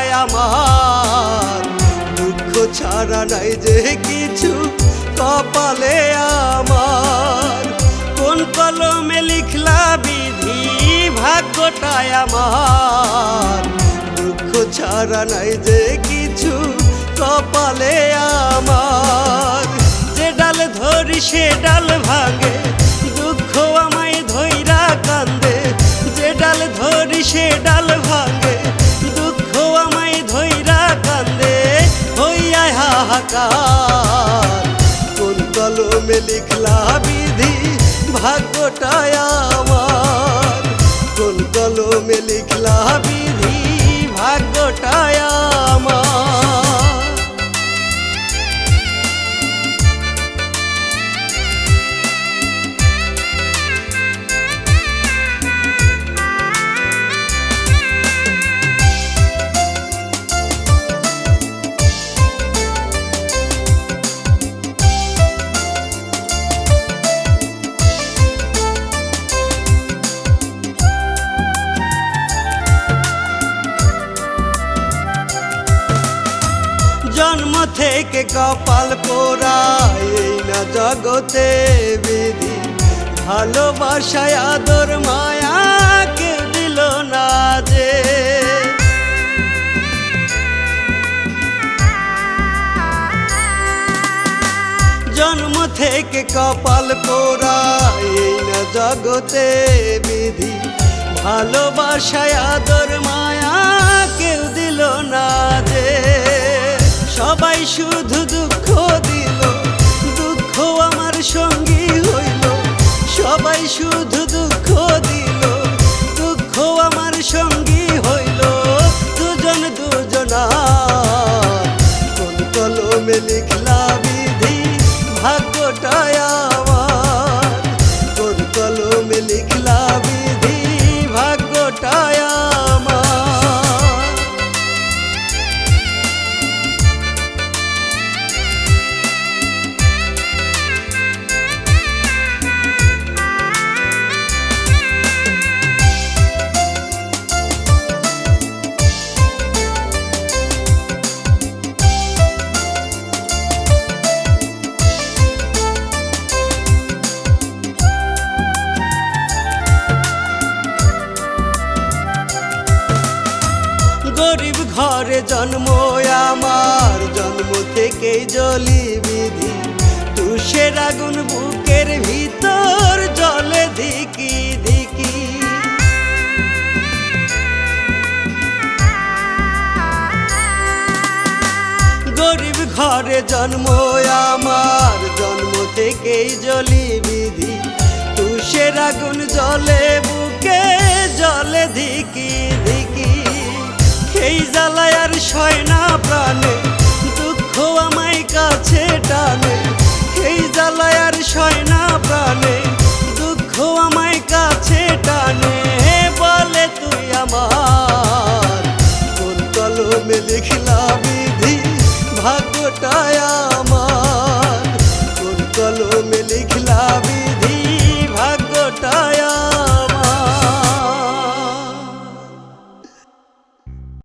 ভাগ্যটায় আমার। দুঃখ ছাড়া নাই যে কিছু, কপালে আমার। কোন কলমে লিখলা বিধি ভাগ্যটায় আমার। দুঃখ ছাড়া নাই যে কিছু, কপালে আমার। যে ডাল ধরি সে ডাল ভাঙে হাহাকার কোন কলমে লিখলা বিধি ভাগ্যটায় আমার। কোন কলমে লিখলা বিধি ভাগ্যটায় থেকে কপাল পোড়া এই না জগতে বিধি ভালোবাসায় আদর মায়া কেউ দিল না যে। জন্ম থেকে কপাল পোড়া এই না জগতে বিধি ভালোবাসায় আদর মায়া সঙ্গী হইল সবাই শুধু ঘরে জন্ম, আমার জন্ম থেকেই জলি বিধি। তুষের আগুন বুকের ভিতর জলে ধিকি ধিকি। গরিব ঘরে জন্ম, আমার জন্ম থেকেই জলি বিধি। তুষের আগুন জলে বুকে জলে ধিকি সয় না প্রাণে।